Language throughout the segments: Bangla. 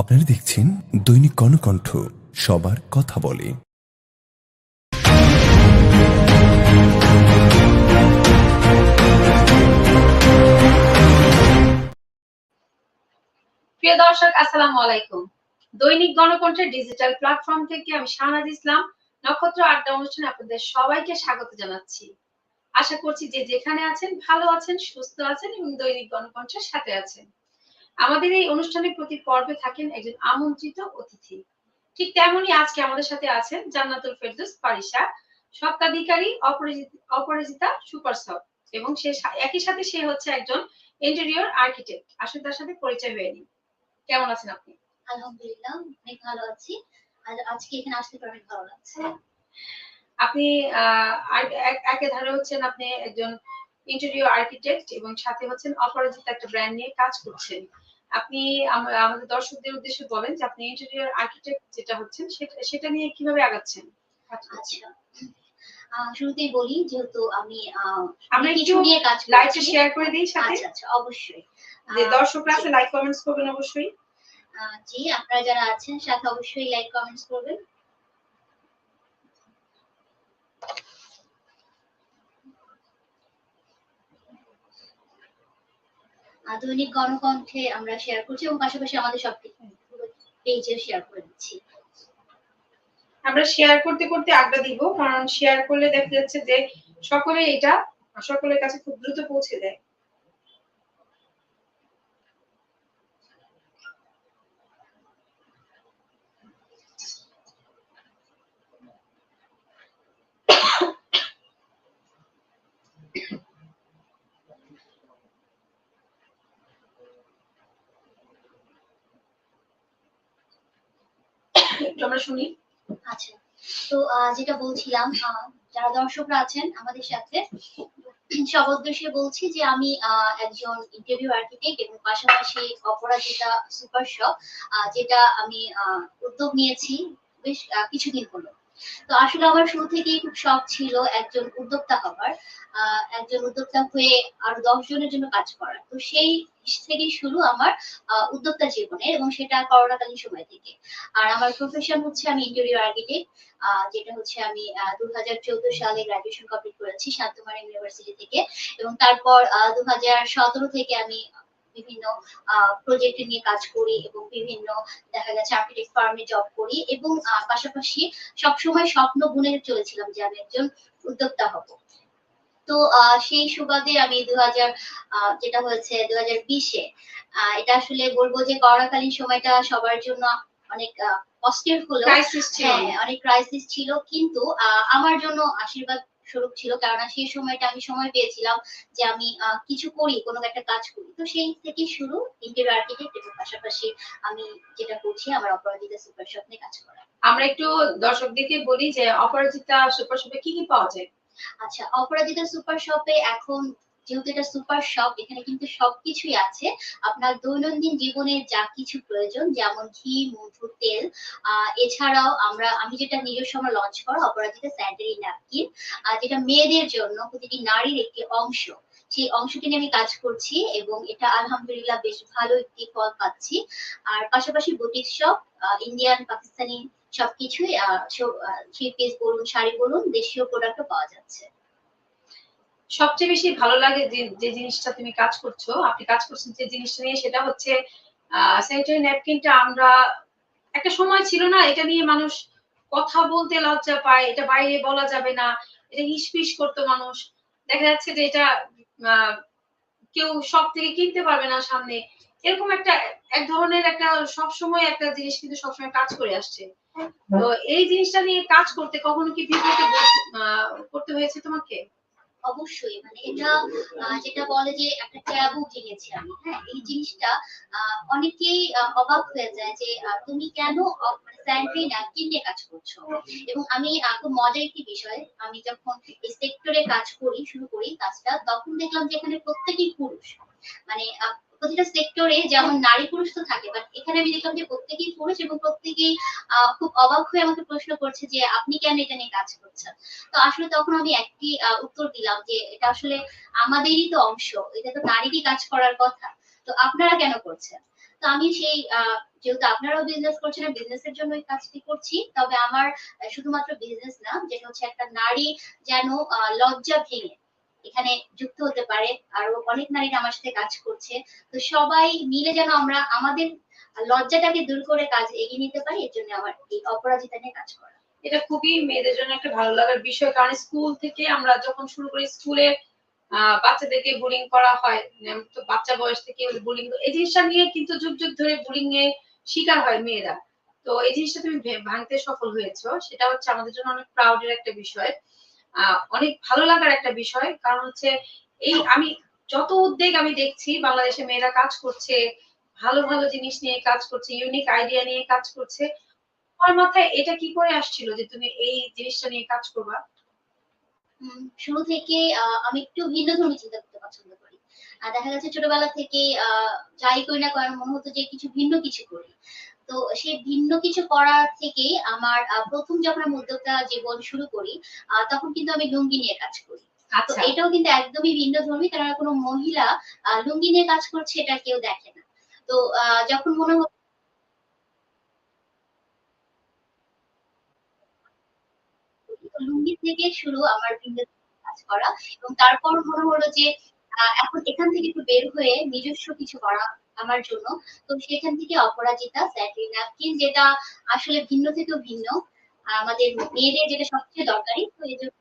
আপনারা দেখছেন দৈনিক কর্ণকণ্ঠ, সবার কথা বলে। প্রিয় দর্শক, আসসালামু আলাইকুম। দৈনিক গণকণ্ঠের ডিজিটাল প্ল্যাটফর্ম থেকে আমি শাহনাজ ইসলাম। নক্ষত্র আড্ডা অনুষ্ঠানে আপনাদের সবাইকে স্বাগত জানাচ্ছি। আশা করছি যে যেখানে আছেন, ভালো আছেন, সুস্থ আছেন এবং দৈনিক গণকণ্ঠের সাথে আছেন। আমাদের এই অনুষ্ঠানের প্রতি পর্বে থাকেন একজন আমন্ত্রিত অতিথি। ঠিক তেমনই আজকে আমাদের সাথে আছেন জান্নাতুল ফেরদৌস পারিসা স্বত্বাধিকারী অপরাজিতা সুপার সব এবং সে একই সাথে সে হচ্ছে একজন ইন্টেরিয়র আর্কিটেক্ট। আসলে তার সাথে পরিচয় হয়ে নিই। কেমন আছেন আপনি? আলহামদুলিল্লাহ অনেক ভালো আছি। আর আজকে এখানে আসতে পেরে অনেক ভালো লাগছে আপনি আহ, আর- এক- একে ধারে হচ্ছেন আপনি একজন ইন্টেরিয়র আর্কিটেক্ট এবং সাথে হচ্ছেন অপরাজিত একটা ব্র্যান্ড নিয়ে কাজ করছেন। আপনি আমাদের দর্শকদের উদ্দেশ্যে বলেন যে আপনি ইন্টেরিয়র আর্কিটেক্ট যেটা হচ্ছেন সেটা সেটা নিয়ে কীভাবে আগাচ্ছেন? আচ্ছা। শুরুতেই বলি যেহেতু আমি আমরা কিছু নিয়ে কাজ করছি। শেয়ার করে দিই সাথে? আচ্ছা আচ্ছা অবশ্যই। যে দর্শকরা আছে লাইক কমেন্টস করবেন অবশ্যই। জি আপনারা যারা আছেন সাথে অবশ্যই লাইক কমেন্টস করবেন। দৈনিক গণকণ্ঠে আমরা শেয়ার করছি এবং পাশাপাশি আমাদের সব পেজে শেয়ার করে দিচ্ছি। আমরা শেয়ার করতে করতে আড্ডা দিব, কারণ শেয়ার করলে দেখা যাচ্ছে যে সকলে এটা, সকলের কাছে খুব দ্রুত পৌঁছে দেয়। একটু আমরা শুনি। আচ্ছা। তো যেটা বলছিলাম যারা দর্শকরা আছেন আমাদের সাথে সব উদ্দেশ্যে বলছি যে আমি একজন ইন্টারভিউ আর্কিটেক্ট এবং পাশাপাশি অপরাজিতা সুপার শপ যেটা আমি উদ্যোগ নিয়েছি বেশ কিছুদিন হলো। তো আসলে আমার শুরু থেকেই খুব শখ ছিল একজন উদ্যোক্তা হবার একজন উদ্যোক্তা হয়ে আরও দশ জনের জন্য কাজ করার। তো সেই থেকেই শুরু আমার উদ্যোক্তা জীবনে এবং সেটা করোনাকালীন সময় থেকে। আর আমার প্রফেশন হচ্ছে আমি ইন্টেরিয়র আর্কিটেক্ট যেটা হচ্ছে আমি দু হাজার চোদ্দ সালে গ্রাজুয়েশন কমপ্লিট করেছি শান্তমারা ইউনিভার্সিটি থেকে এবং তারপর দু হাজার সতেরো থেকে আমি বিভিন্ন প্রজেক্টে নিয়ে কাজ করি এবং বিভিন্ন দেখা গেছে আর্কিটেক্ট ফার্মে জব করি এবং পাশাপাশি সবসময় স্বপ্ন বুনে চলেছিলাম যে আমি একজন উদ্যোক্তা হব। তো আহ, সেই সুবাদে আমি দু হাজার যেটা হয়েছে দু হাজার বিশে এটা আসলে বলব যে করোনাকালীন সময়টা সবার জন্য অনেক আহ, কষ্টের ছিল। হ্যাঁ অনেক ক্রাইসিস ছিল। কিন্তু আহ, আমার জন্য আশীর্বাদ স্বরূপ ছিল কেননা সেই সময়টা আমি সময় পেয়েছিলাম যে আমি কিছু করি কোনো একটা কাজ করি। তো সেই থেকে শুরু ইন্টেরিয়র আর্কিটেক্ট এবং পাশাপাশি আমি যেটা করছি আমার অপরাজিতা সুপার শপ নিয়ে কাজ করা। আমরা একটু দর্শকদেরকে বলি যে অপরাজিতা সুপার শপে কি কি পাওয়া যায়? আচ্ছা অপরাজিতা সুপার শপে এখন যেহেতু এটা সুপার শপ এখানে কিন্তু সবকিছুই আছে। আপনার দৈনন্দিন জীবনে যা কিছু প্রয়োজন, যেমন ঘি, মধু, তেল এছাড়াও আমরা, আমি যেটা নিজস্ব আমার লঞ্চ করা অপরাজিতা স্যানিটারি ন্যাপকিন যেটা মেয়েদের জন্য প্রতিটি নারীর একটি অংশ। সেই অংশটি নিয়ে আমি কাজ করছি এবং এটা আলহামদুলিল্লাহ বেশ ভালো একটি ফল পাচ্ছি। আর পাশাপাশি বুটিক শপ ইন্ডিয়ান পাকিস্তানি সবকিছুই থ্রি পিস বলুন, শাড়ি বলুন, দেশীয় প্রোডাক্টও পাওয়া যাচ্ছে। সবচেয়ে বেশি ভালো লাগে যে যে জিনিসটা তুমি কাজ করছ আপনি কাজ করছেন যে জিনিসটা নিয়ে সেটা হচ্ছে স্যানিটারি ন্যাপকিনটা আমরা একটা সময় ছিল না এটা নিয়ে মানুষ কথা বলতে লজ্জা পায় এটা বাইরে বলা যাবে না এটা হিসপিস করতো মানুষ। দেখা যাচ্ছে যে এটা আহ, কেউ সব থেকে কিনতে পারবে না সামনে। এরকম একটা এক ধরনের একটা সবসময় একটা জিনিস কিন্তু সবসময় কাজ করে আসছে। তো এই জিনিসটা নিয়ে কাজ করতে কখনো কি আহ, করতে হয়েছে তোমাকে? অবশ্যই মানে এটা যেটা বলে যে একটা ট্যাবু ভেঙেছে আমি হ্যাঁ? এই জিনিসটা অনেকেই অবাক হয়ে যায় যে তুমি কেন স্যান্ড্রিনা ন্যাপকিন নিয়ে কাজ করছ? এবং আমি খুব মজার একটি বিষয়, আমি যখন সেক্টরে কাজ করি, শুরু করি, কাজটা, তখন দেখলাম যে এখানে প্রত্যেকেই পুরুষ। মানে প্রতিটা সেক্টরে যেমন নারী পুরুষ তো থাকে বাট এখানে আমি দেখলাম যে প্রত্যেকেই পুরুষ এবং প্রত্যেকেই খুব অবাক হয়ে আমাকে প্রশ্ন করছে যে আপনি কেন এটা নিয়ে কাজ করছেন? তো আসলে তখন আমি একটি উত্তর দিলাম যে এটা আসলে আমাদেরই তো অংশ, এটা তো নারীরই কাজ করার কথা। তো আপনারা কেন করছেন? তো আমি সেই যেহেতু আপনারাও বিজনেস করছেন বিজনেসের জন্য এই কাজটি করছি, তবে আমার শুধুমাত্র বিজনেস না, যেটা হচ্ছে একটা নারী যেন লজ্জা ভেঙে এখানে যুক্ত হতে পারে। আরও অনেক নারীরা আমার সাথে কাজ করছে। তো সবাই মিলে যেন আমরা আমাদের লজ্জাটাকে দূর করে কাজ এগিয়ে নিতে পারি, এর জন্য আমার এই অপরাজিতা নিয়ে কাজ করা। এটা খুবই মেয়েদের জন্য একটা ভালো লাগার বিষয়, কারণ স্কুল থেকে আমরা যখন শুরু করি, স্কুলে বাচ্চাদেরকে বুলিং করা হয় তো বাচ্চা বয়স থেকে বুলিং এই জিনিসটা নিয়ে কিন্তু যুগ যুগ ধরে বুলিং এর শিকার হয় মেয়েরা। তো এই জিনিসটা তুমি ভাঙতে সফল হয়েছো, সেটা হচ্ছে আমাদের জন্য অনেক প্রাউডের একটা বিষয়। অনেক ভালো লাগার একটা বিষয়। কারণ হচ্ছে এই আমি যত উদ্যোগ আমি দেখছি, বাংলাদেশে মেয়েরা কাজ করছে, ভালো ভালো জিনিস নিয়ে কাজ করছে ইউনিক আইডিয়া নিয়ে কাজ করছে তোমার মাথায় এটা কি করে আসছিল যে তুমি এই জিনিসটা নিয়ে কাজ করবা? শুরু থেকে আমি একটু ভিন্ন ধর্মী চিন্তা করতে পছন্দ করি। আর দেখা যাচ্ছে ছোটবেলা থেকে যাই করি না কারণ মনে হতো যে কিছু ভিন্ন কিছু করি। তো সেই ভিন্ন কিছু করার থেকে আমার প্রথম যখন আমি উদ্যোক্তা জীবন শুরু করি তখন কিন্তু আমি লুঙ্গি নিয়ে কাজ করি। তো আচ্ছা। এটাও কিন্তু একদমই ভিন্ন ধর্মী কারণ কোনো মহিলা আহ, লুঙ্গি নিয়ে কাজ করছে এটা কেউ দেখে না। তো যখন মনে হতো লুঙ্গি থেকে শুরু আমার ভিন্ন কাজ করা এবং তারপর মনে হলো যে এখন এখান থেকে একটু বের হয়ে নিজস্ব কিছু করা আমার জন্য। তো সেখান থেকে অপরাজিতা স্যাটি ন্যাপকিন যেটা আসলে ভিন্ন থেকেও ভিন্ন। আহ, আমাদের মেয়েদের যেটা সবচেয়ে দরকারি তো এই জন্য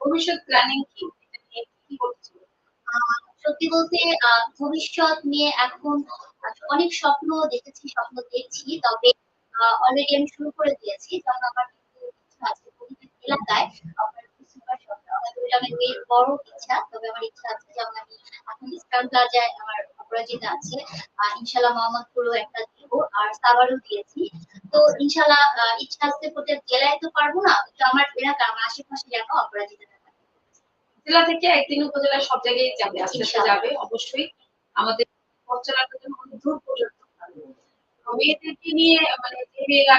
ভবিষ্যৎ প্ল্যানিং কি? সত্যি বলতে ভবিষ্যৎ নিয়ে এখন অনেক স্বপ্ন দেখেছি স্বপ্ন দেখছি তবে অলরেডি আমি শুরু করে দিয়েছি যেমন আমার এলাকায় আমার বড় ইচ্ছা তবে আমার ইচ্ছা আছে যেমন আমি এখন ইস্টার্ন প্লাজায় আমার অপরাজিতা আছে। ইনশাল্লাহ মোহাম্মদপুরও একটা দিব আর সাভারও দিয়েছি। তো ইনশাল্লাহ ইচ্ছা আছে প্রত্যেক জেলায় তো পারব না তো আমার এলাকা আমার আশেপাশে অপরাজিতা থাকবে জেলা থেকে একদিন সব জায়গায় যাবে আস্তে আস্তে যাবে অবশ্যই। আমাদের যেন অনেক দূর পর্যন্ত মেয়েদেরকে নিয়ে মানে মেয়েরা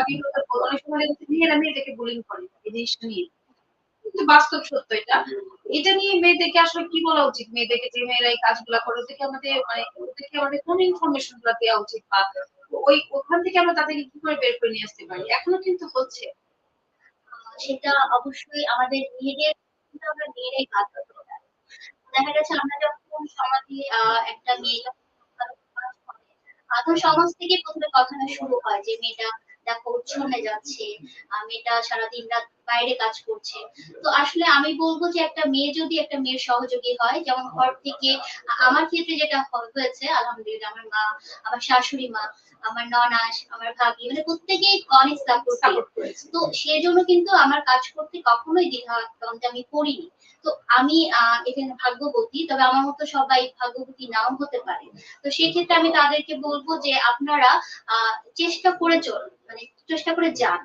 অনেক সময় দেখেছি মেয়েরা মেয়েদেরকে বুলিং করে এই জিনিসটা নিয়ে। কিন্তু বাস্তব সত্য এটা। এটা নিয়ে মেয়েদেরকে আসলে কি বলা উচিত? মেয়েদেরকে যে মেয়েরা এই কাজগুলা করে ওদেরকে আমাদের মানে ওদেরকে আমাদের কোন ইনফরমেশনগুলা দেওয়া উচিত বা ওই ওখান থেকে আমরা তাদেরকে কি করে বের করে নিয়ে আসতে পারি? এখনও কিন্তু হচ্ছে। সেটা অবশ্যই আমাদের মেয়েদের আমরা মেয়েরাই কাজ করতে দেখা গেছে আমরা যখন সমাজে একটা মেয়ে যখন সমাজ থেকে প্রথমে কথাটা শুরু হয় যে মেয়েটা দেখো উচ্ছন্নে যাচ্ছে মেয়েটা সারাদিন রাত বাইরে কাজ করছে। তো আসলে আমি বলব যে একটা মেয়ে যদি একটা মেয়ের সহযোগী হয় যেমন ঘর থেকে আমার ক্ষেত্রে যেটা হয়েছে আলহামদুলিল্লাহ আমার মা আমার শাশুড়ি মা আমার ননাস আমার ভাবি মানে প্রত্যেকেই অনেক সাপোর্ট করেছে। তো সেজন্য কিন্তু আমার কাজ করতে কখনোই দ্বিধা দ্বন্দ্ব আমি করিনি। তো আমি আহ, এখানে ভাগ্যবতী তবে আমার মতো সবাই ভাগ্যবতী নাও হতে পারে। তো সেই ক্ষেত্রে আমি তাদেরকে বলব যে আপনারা আহ, চেষ্টা করে চলুন। মানে চেষ্টা করে যান।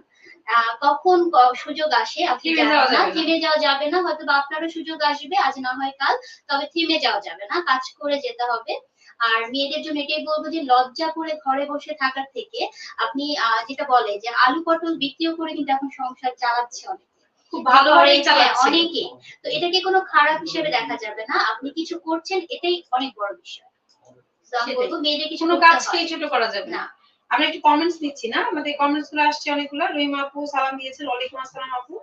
কখন সুযোগ আসে আপনি না থেমে যাওয়া যাবে না হয়তো বা আপনারও সুযোগ আসবে আজ না হয় কাল তবে থেমে যাওয়া যাবে না কাজ করে যেতে হবে। আর মেয়েদের জন্য এটাই বলব যে লজ্জা করে ঘরে বসে থাকার থেকে আপনি যেটা বলে যে আলু পটল বিক্রিও করে কিন্তু এখন সংসার চালাচ্ছে অনেকে। হ্যাঁ, অনেকে। তো এটাকে কোনো খারাপ হিসেবে দেখা যাবে না। আপনি কিছু করছেন এটাই অনেক বড় বিষয়। মেয়েদের কিছু হয়। ছোট করা যাবে না। আমরা একটু কমেন্টস দিচ্ছি না? আমাদের কমেন্টসগুলো আসছে অনেকগুলো। রহিমা আপু সালাম দিয়েছেন, ওয়ালাইকুম আসসালাম আপু।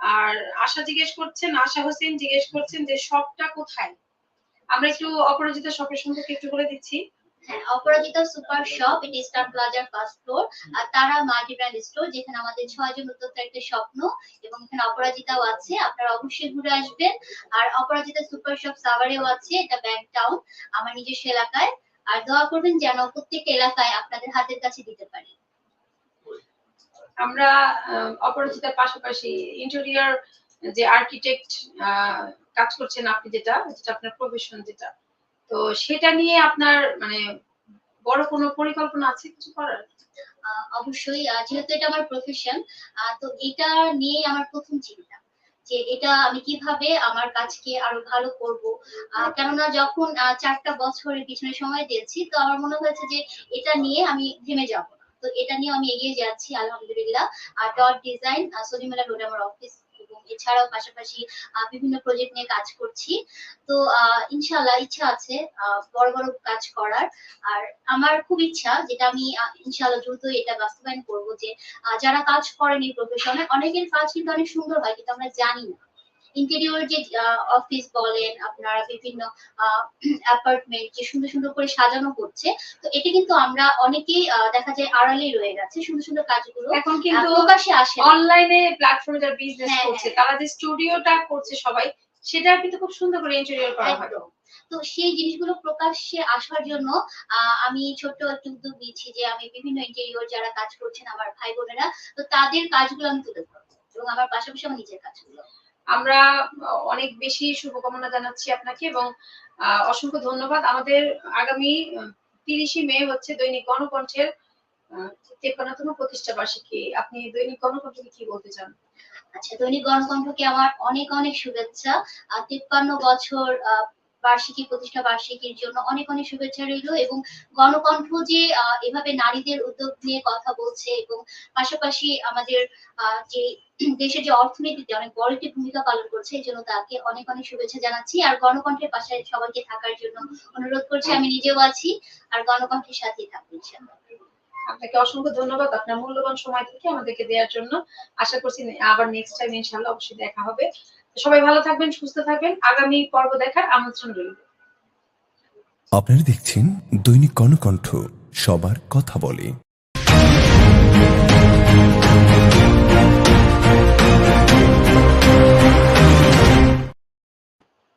আর আশা জিজ্ঞেস করছেন, আশা হোসেন জিজ্ঞেস করছেন যে শপটা কোথায়? আমরা একটু অপরাজিতা শপের সম্পর্কে একটু বলে দিচ্ছি। হ্যাঁ সুপার শপ, এটি স্টার প্লাজার ফার্স্ট ফ্লোর। আর তারা মাল্টি ব্র্যান্ড স্টোর, যেখানে আমাদের ছয় জন উদ্যোক্তার একটা স্বপ্ন এবং এখানে অপরাজিতাও আছে। আপনারা অবশ্যই ঘুরে আসবেন। আর অপরাজিতা সুপার শপ সাভারেও আছে, এটা ব্যাংক টাউন, আমার নিজস্ব এলাকায়। আর দোয়া করবেন যেন প্রত্যেক এলাকায় আপনাদের হাতের কাছে দিতে পারি। আমরা অপরাজিতার পাশাপাশি ইন্টেরিয়র যে আর্কিটেক্ট কাজ করছেন আপনি যেটা যেটা আপনার প্রফেশন যেটা তো সেটা নিয়ে আপনার মানে বড় কোনো পরিকল্পনা আছে কিছু করার? অবশ্যই যেহেতু এটা আমার প্রফেশন তো এটা নিয়ে আমার প্রথম চিন্তা। যে এটা আমি কীভাবে আমার কাজকে আরও ভালো করব। কেননা যখন আহ, চারটা বছরের পিছনে সময় দিয়েছি তো আমার মনে হয়েছে যে এটা নিয়ে আমি থেমে যাব তো এটা নিয়ে আমি এগিয়ে যাচ্ছি আলহামদুলিল্লাহ। আর ডট ডিজাইন সলিমেলা রোড আমার অফিস এবং এছাড়াও পাশাপাশি বিভিন্ন প্রজেক্ট নিয়ে কাজ করছি। তো আহ, ইনশাল্লাহ ইচ্ছা আছে বড় বড় কাজ করার। আর আমার খুব ইচ্ছা যেটা আমি আহ, ইনশাল্লাহ দ্রুতই এটা বাস্তবায়ন করব যে যারা কাজ করেন এই প্রফেশনে অনেকের কাজ কিন্তু অনেক সুন্দর হয় কিন্তু আমরা জানি না। ইন্টেরিয়র যে অফিস বলেন আপনারা বিভিন্ন অ্যাপার্টমেন্ট যে সুন্দর সুন্দর করে সাজানো হচ্ছে তো এটা কিন্তু আমরা অনেকেই দেখা যায় আড়ালেই রয়ে গেছে সুন্দর সুন্দর কাজগুলো। এখন কিন্তু প্রকাশ্যে আসে অনলাইনে প্ল্যাটফর্মে যারা বিজনেস হ্যাঁ, করছে হ্যাঁ। তারা যে স্টুডিওটা করছে সবাই সেটা কিন্তু খুব সুন্দর করে ইন্টেরিয়র করা হয়। তো সেই জিনিসগুলো প্রকাশ্যে আসার জন্য আহ, আমি ছোট্ট একটু উদ্যোগ নিচ্ছি যে আমি বিভিন্ন ইন্টেরিয়র যারা কাজ করছেন আমার ভাই বোনেরা তো তাদের কাজগুলো আমি তুলে ধরবো এবং আমার পাশাপাশি আমার নিজের কাজগুলো। আমরা অনেক বেশি শুভকামনা জানাচ্ছি আপনাকে এবং অসংখ্য ধন্যবাদ। আমাদের আগামী তিরিশে মে হচ্ছে দৈনিক গণকণ্ঠের তেপ্পান্নতম প্রতিষ্ঠা বার্ষিকী। আপনি দৈনিক গণকণ্ঠকে কি বলতে চান? আচ্ছা দৈনিক গণকণ্ঠকে আমার অনেক অনেক শুভেচ্ছা। তিপ্পান্ন বছর আহ, বার্ষিকী প্রতিষ্ঠা বার্ষিকীর জন্য অনেক অনেক শুভেচ্ছা রইল এবং গণকণ্ঠ যে এভাবে নারীদের উদ্যোগ নিয়ে কথা বলছে এবং পাশাপাশি আমাদের যে দেশের যে অর্থনীতিতে অনেক বড় একটি ভূমিকা পালন করছে, এই জন্য তাকে অনেক অনেক শুভেচ্ছা জানাচ্ছি। আর গণকণ্ঠের পাশে সবাইকে থাকার জন্য অনুরোধ করছি, আমি নিজেও আছি আর গণকণ্ঠের সাথেই থাকব ইনশাআল্লাহ। আপনাকে অসংখ্য ধন্যবাদ আপনার মূল্যবান সময় থেকে আমাদেরকে দেওয়ার জন্য। আশা করছি আবার নেক্সট টাইম ইনশাআল্লাহ অবশ্যই দেখা হবে। সবাই ভালো থাকবেন, সুস্থ থাকবেন। আগামী পর্ব দেখার আমন্ত্রণ রইল। আপনারা দেখছেন দৈনিক কর্ণকণ্ঠ, সবার কথা বলে।